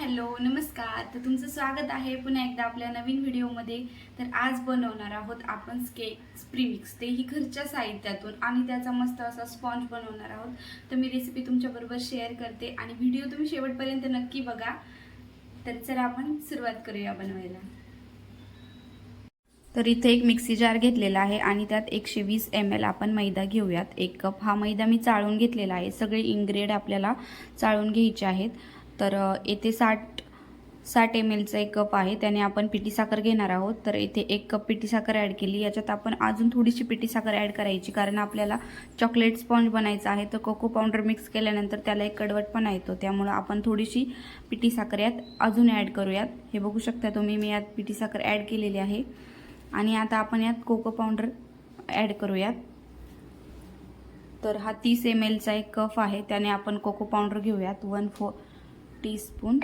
Hello नमस्कार. तर तुमचं स्वागत आहे पुन्हा एकदा आपल्या नवीन व्हिडिओमध्ये. तर आज बनवणार आहोत आपण केक प्रीमिक्स. तेही घरच्या साहित्यातून आणि त्याचा मस्त असा स्पॉन्ज बनवणार आहोत. तर मी रेसिपी तुमच्याबरोबर शेअर करते आणि व्हिडिओ तुम्ही शेवटपर्यंत नक्की बघा. तर चला आपण सुरुवात करूया बनवायला. तर इथे एक मिक्सी जार घेतलेला आहे आणि त्यात एकशे वीस एम एल आपण मैदा घेऊयात. एक कप हा मैदा मी चाळून घेतलेला आहे. सगळे इंग्रेड आपल्याला चाळून घ्यायचे आहेत. तर येथे साठ साठ एम एलचा एक कप आहे. त्याने आपण पिठी साखर घेणार आहोत. तर इथे एक कप पिठी साखर ॲड केली. याच्यात आपण अजून थोडीशी पिठी साखर ॲड करायची. कारण आपल्याला चॉकलेट स्पॉन्ज बनायचा आहे. तर कोको पावडर मिक्स केल्यानंतर त्याला एक कडवटपणा येतो त्यामुळं आपण थोडीशी पिठी साखर यात अजून ॲड करूयात. हे बघू शकता तुम्ही मी यात पिठी साखर ॲड केलेली आहे. आणि आता आपण यात कोको पावडर ॲड करूयात. तर हा तीस एम एलचा एक कप आहे. त्याने आपण कोको पावडर घेऊयात. One four teaspoon.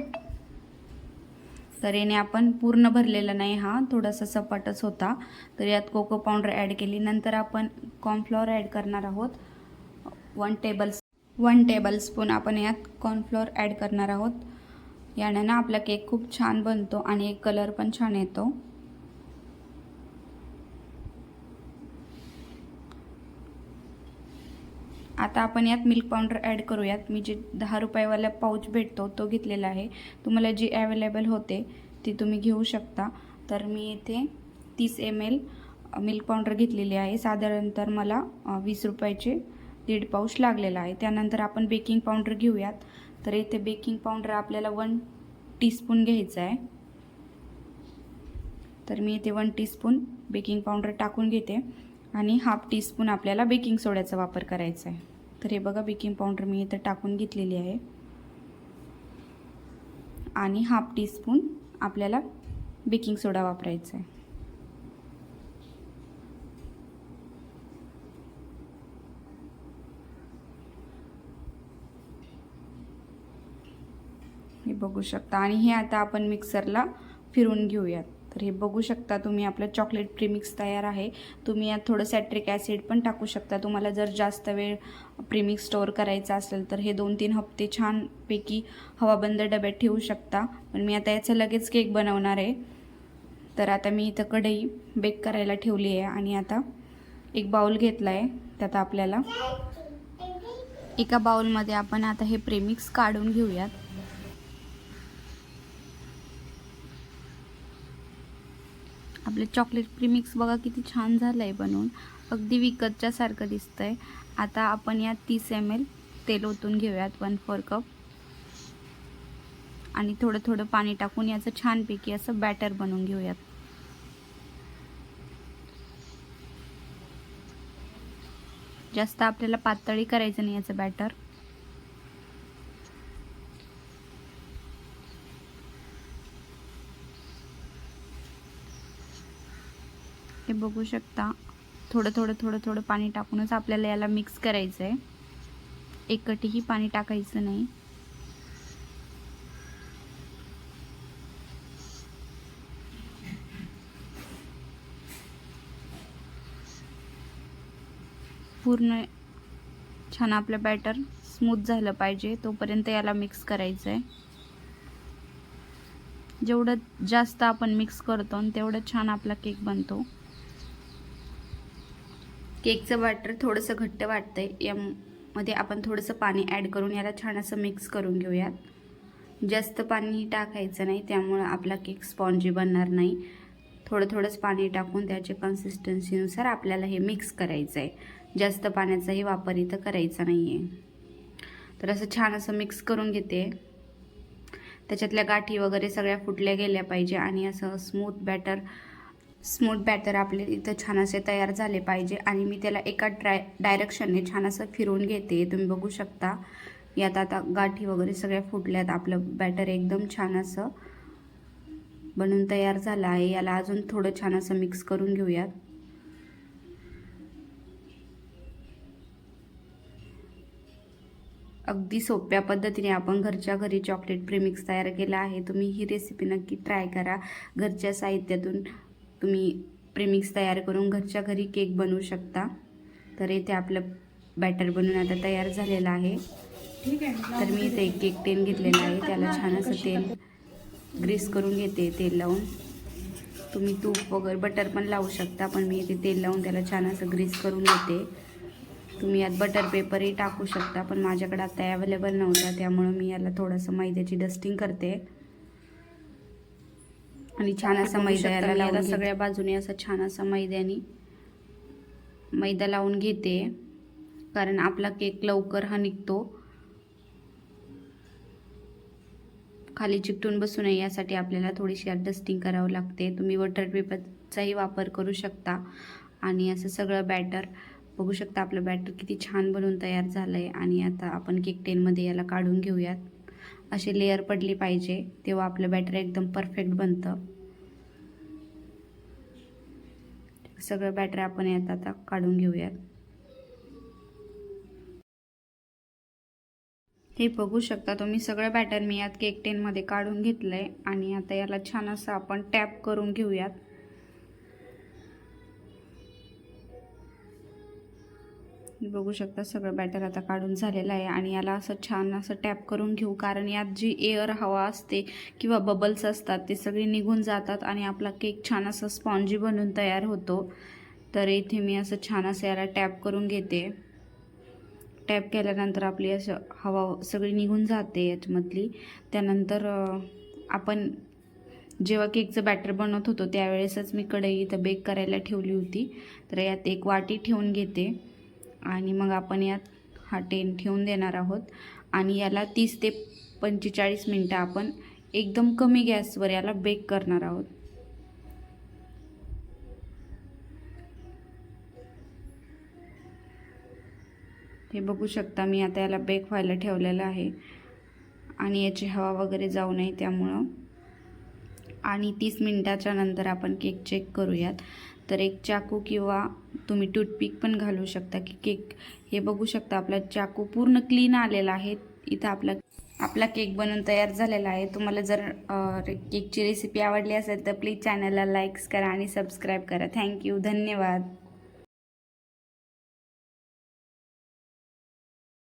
तर याने आपण पूर्ण भरलेला नाही हा थोडासा सपाटच होता. तर यात कोको पावडर ॲड केली. नंतर आपण कॉर्नफ्लॉवर ॲड करणार आहोत. One table one tablespoon आपण यात कॉर्नफ्लॉवर ॲड करणार आहोत. यानं ना आपला केक खूप छान बनतो आणि एक कलर पण छान येतो. आता आपण यात मिल्क पावडर ॲड करूयात. मी जे दहा रुपयावाला पाऊच भेटतो तो घेतलेला आहे. तुम्हाला जी अवेलेबल होते ती तुम्ही घेऊ शकता. तर मी इथे तीस एम एल मिल्क पावडर घेतलेली आहे. साधारणतः मला वीस रुपयाचे दीड पाऊच लागलेला आहे. त्यानंतर आपण बेकिंग पावडर घेऊयात. तर इथे बेकिंग पावडर आपल्याला वन टीस्पून घ्यायचं आहे. तर मी इथे वन टीस्पून बेकिंग पावडर टाकून घेते. आणि हाफ टीस्पून आपल्याला बेकिंग सोड्याचा वापर करायचा आहे. तर हे बघा बेकिंग पावडर मी इथं टाकून घेतलेली आहे. आणि हाफ टीस्पून आपल्याला बेकिंग सोडा वापरायचा आहे. हे बघू शकता. आणि हे आता आपण मिक्सरला फिरून घेऊयात. तर हे बघू शकता तुम्ही आपलं चॉकलेट प्रीमिक्स तयार आहे. तुम्ही यात थोडं सॅट्रिक ॲसिड पण टाकू शकता. तुम्हाला जर जास्त वेळ प्रीमिक्स स्टोअर करायचा असेल तर हे दोन तीन हप्ते छानपैकी हवाबंद डब्यात ठेवू शकता. पण मी आता याचा लगेच केक बनवणार आहे. तर आता मी इथं कढई बेक करायला ठेवली आहे आणि आता एक बाउल घेतला आहे त्यात आपल्याला. एका बाउलमध्ये आपण आता हे प्रेमिक्स काढून घेऊयात. आपले चॉकलेट प्रीमिक्स बघा किती छान झालं आहे बनवून. अगदी विकतच्यासारखं दिसतं आहे आता आपण यात तीस एम एल तेल ओतून घेऊयात वन फोर कप आणि थोडं थोडं पाणी टाकून याचं छानपैकी असं बॅटर बनवून घेऊयात. जास्त आपल्याला पातळी करायचं नाही याचं बॅटर बघू शकता. थोडं थोडं थोडं थोडं पाणी टाकूनच आपल्याला याला मिक्स करायचं आहे एकटीही पाणी टाकायचं नाही. पूर्ण छान आपलं बॅटर स्मूथ झालं पाहिजे. तोपर्यंत याला मिक्स करायचं आहे जेवढं जास्त आपण मिक्स करतो आणि तेवढं छान आपला केक बनतो. केकचं बॅटर थोडंसं घट्ट वाटतंय. यामध्ये आपण थोडंसं पाणी ॲड करून याला छान असं मिक्स करून घेऊयात. जास्त पाणी टाकायचं नाही त्यामुळं आपला केक स्पॉन्जी बनणार नाही. थोडं थोडंच पाणी टाकून त्याच्या कन्सिस्टन्सीनुसार आपल्याला हे मिक्स करायचं आहे जास्त पाण्याचाही वापर इथं करायचा नाही आहे तर असं छान असं मिक्स करून घेते. त्याच्यातल्या गाठी वगैरे सगळ्या फुटल्या गेल्या पाहिजे आणि असं स्मूथ बॅटर स्मूथ बॅटर आपले इथं छान असे तयार झाले पाहिजे आणि मी त्याला एका ड्राय डायरेक्शनने छान असं फिरून घेते. तुम्ही बघू शकता. यात आता गाठी वगैरे सगळ्या फुटल्यात. आपलं बॅटर एकदम छान असं बनून तयार झालं आहे. याला अजून थोडं छान असं मिक्स करून घेऊयात. अगदी सोप्या पद्धतीने आपण घरच्या घरी चॉकलेट प्रीमिक्स तयार केला आहे. तुम्ही ही रेसिपी नक्की ट्राय करा. घरच्या साहित्यातून तुम्ही प्रीमिक्स तयार करून घरच्या घरी केक बनवू शकता. तर इथे आपलं बॅटर बनवून आता तयार झालेलं आहे. तर मी इथे एक केक टेन घेतलेला आहे. त्याला छान असं तेल ग्रीस करून घेते तेल लावून. तुम्ही तूप वगैरे बटर पण लावू शकता पण मी इथे तेल लावून त्याला छान असं ग्रीस करून घेते. तुम्ही यात बटर पेपरही टाकू शकता पण माझ्याकडे आता अवेलेबल नव्हता त्यामुळं मी याला थोडंसं मैद्याची डस्टिंग करते. आणि छान असा मैदा याला सगळ्या बाजूने असं छान असा मैद्याने मैदा लावून घेते. कारण आपला केक लवकर हा निघतो. खाली चिकटून बसू नये यासाठी आपल्याला थोडीशी डस्टिंग करावं लागते. तुम्ही वॉटर पेपरचाही वापर करू शकता. आणि असं सगळं बॅटर बघू शकता आपलं बॅटर किती छान बनवून तयार झालं आहे आणि आता आपण केक टेनमध्ये याला काढून घेऊयात. अशी लेअर पडली पाहिजे तेव्हा आपलं बॅटर एकदम परफेक्ट बनतं. सगळं बॅटर आपण यात आता काढून घेऊयात. हे बघू शकता तुम्ही सगळं बॅटर मी यात केक टेनमध्ये काढून घेतलं आहे आणि आता याला छान असं आपण टॅप करून घेऊयात. बघू शकता सगळं बॅटर आता काढून झालेलं आहे आणि याला असं छान असं टॅप करून घेऊ. कारण यात जी एअर हवा असते किंवा बबल्स असतात ते सगळे निघून जातात आणि आपला केक छान असं स्पॉन्जी बनून तयार होतो. तर इथे मी असं छान असं याला टॅप करून घेते. टॅप केल्यानंतर आपली असं हवा सगळी निघून जाते याच्यामधली. त्यानंतर आपण जेव्हा केकचं बॅटर बनवत होतो त्यावेळेसच मी कढई इथं बेक करायला ठेवली होती. तर यात एक वाटी ठेवून घेते. आणि मग आपण यात हा टेन ठेवून देणार आहोत. आणि याला तीस ते पंचेचाळीस मिनटं आपण एकदम कमी गॅसवर याला बेक करणार आहोत. हे बघू शकता मी आता याला बेक व्हायला ठेवलेलं आहे. आणि याची हवा वगैरे जाऊ नये त्यामुळं. आणि तीस मिनटाच्या नंतर आपण केक चेक करूयात. तर एक चाकू किंवा तुम्ही टूथपिक पण घालू शकता की केक. हे बघू शकता आपला चाकू पूर्ण क्लीन आलेला आहे. इथं आपला आपला केक बनवून तयार झालेला आहे. तुम्हाला जर केकची रेसिपी आवडली असेल तर प्लीज चॅनलला लाईक्स करा आणि सबस्क्राईब करा. थँक्यू धन्यवाद.